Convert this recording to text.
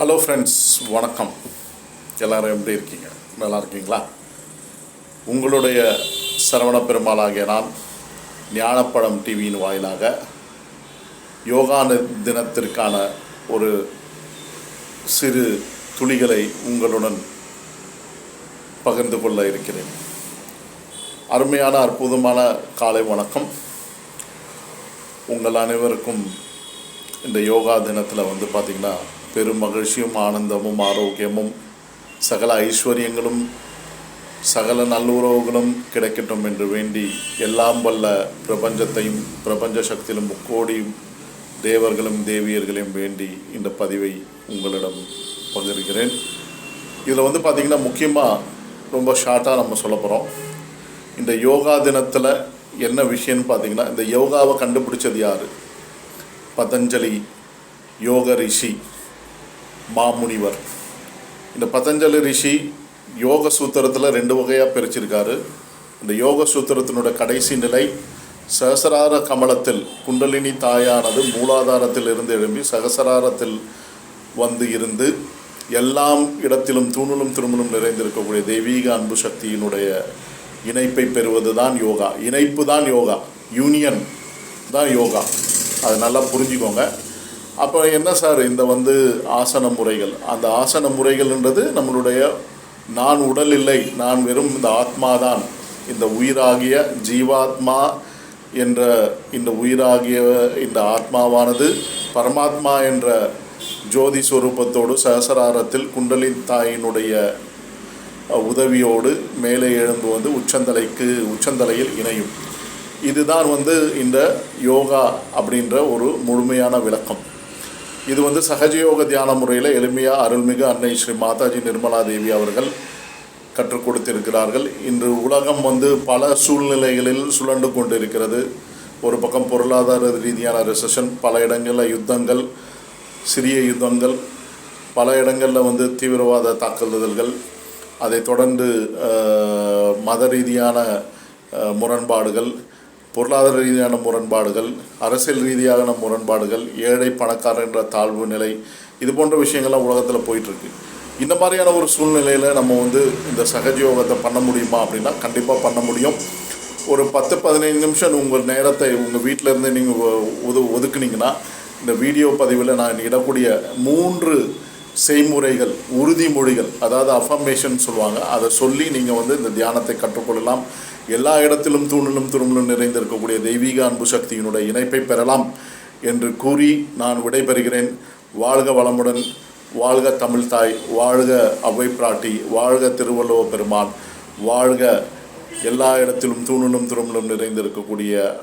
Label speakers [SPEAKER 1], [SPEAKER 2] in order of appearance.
[SPEAKER 1] hello friends வணக்கம் எல்லோரும் எப்படி இருக்கீங்க நல்லா இருக்கீங்களா உங்களுடைய சரவண பெருமாளாகிய நான் ஞானப்படம் டிவியின் வாயிலாக யோகா தினத்திற்கான ஒரு சிறு துணிகளை உங்களுடன் பகிர்ந்து கொள்ள இருக்கிறேன் அருமையான அற்புதமான காலை வணக்கம் உங்கள் அனைவருக்கும் இந்த யோகா தினத்தில் வந்து பார்த்திங்கன்னா பெரும் மகிழ்ச்சியும் ஆனந்தமும் ஆரோக்கியமும் சகல ஐஸ்வர்யங்களும் சகல நல்லுறவுகளும் கிடைக்கட்டும் என்று வேண்டி எல்லாம் வல்ல பிரபஞ்சத்தையும் பிரபஞ்ச சக்தியிலும் முக்கோடியும் தேவர்களும் தேவியர்களையும் வேண்டி இந்த பதிவை உங்களிடம் பகிர்கிறேன் இதில் வந்து பார்த்திங்கன்னா முக்கியமாக ரொம்ப ஷார்ட்டாக நம்ம சொல்ல போகிறோம் இந்த யோகா தினத்தில் என்ன விஷயம்னு பார்த்திங்கன்னா இந்த யோகாவை கண்டுபிடிச்சது யார் பதஞ்சலி யோக ரிஷி மாமுனிவர் இந்த பதஞ்சலி ரிஷி யோக சூத்திரத்தில் ரெண்டு வகையாக பிரிச்சிருக்காரு இந்த யோக சூத்திரத்தினோட கடைசி நிலை சகசரார கமலத்தில் குண்டலினி தாயானது மூலாதாரத்தில் இருந்து எழும்பி சகசராரத்தில் வந்து இருந்து எல்லாம் இடத்திலும் தூணலும் திருமணம் நிறைந்திருக்கக்கூடிய தெய்வீக அன்பு சக்தியினுடைய இணைப்பை பெறுவது தான் யோகா இணைப்பு தான் யோகா யூனியன் தான் யோகா அதை நல்லா புரிஞ்சுக்கோங்க அப்போ என்ன சார் இந்த வந்து ஆசன முறைகள் அந்த ஆசன முறைகள்ன்றது நம்மளுடைய நான் உடல் இல்லை நான் வெறும் இந்த ஆத்மா தான் இந்த உயிராகிய ஜீவாத்மா என்ற இந்த உயிராகிய இந்த ஆத்மாவானது பரமாத்மா என்ற ஜோதி ஸ்வரூபத்தோடு சகசராரத்தில் குண்டலி தாயினுடைய உதவியோடு மேலே எழுந்து வந்து உச்சந்தலைக்கு உச்சந்தலையில் இணையும் இதுதான் வந்து இந்த யோகா அப்படின்ற ஒரு முழுமையான விளக்கம் இது வந்து சகஜயோக தியான முறையில் எளிமையாக அருள்மிகு அன்னை ஸ்ரீ மாதாஜி நிர்மலா தேவி அவர்கள் கற்றுக் கொடுத்திருக்கிறார்கள் இன்று உலகம் வந்து பல சூழ்நிலைகளில் சுழண்டு கொண்டு இருக்கிறது ஒரு பக்கம் பொருளாதார ரீதியான ரிசஷன் பல இடங்களில் யுத்தங்கள் சிறிய யுத்தங்கள் பல இடங்களில் வந்து தீவிரவாத தாக்குதல்கள் அதை தொடர்ந்து மத ரீதியான முரண்பாடுகள் பொருளாதார ரீதியான முரண்பாடுகள் அரசியல் ரீதியான முரண்பாடுகள் ஏழை பணக்காரர் என்ற தாழ்வு நிலை இது போன்ற விஷயங்கள்லாம் உலகத்தில் போயிட்டுருக்கு இந்த மாதிரியான ஒரு சூழ்நிலையில் நம்ம வந்து இந்த சகஜயோகத்தை பண்ண முடியுமா அப்படின்னா கண்டிப்பாக பண்ண முடியும் ஒரு பத்து பதினைந்து நிமிஷம் உங்கள் நேரத்தை உங்கள் வீட்டிலேருந்து நீங்கள் ஒது ஒதுக்குனீங்கன்னா இந்த வீடியோ பதிவில் நான் இடக்கூடிய மூன்று செய்முறைகள் உறுதிமொழிகள் அதாவது அஃபர்மேஷன் சொல்லுவாங்க அதை சொல்லி நீங்கள் வந்து இந்த தியானத்தை கற்றுக்கொள்ளலாம் எல்லா இடத்திலும் தூணிலும் துருமலும் நிறைந்திருக்கக்கூடிய தெய்வீக அன்பு சக்தியினுடைய இணைப்பை பெறலாம் என்று கூறி நான் விடைபெறுகிறேன் வாழ்க வளமுடன் வாழ்க தமிழ்தாய் வாழ்க அவை பிராட்டி வாழ்க திருவள்ளுவ பெருமான் வாழ்க எல்லா இடத்திலும் தூணிலும் துருமலும் நிறைந்திருக்கக்கூடிய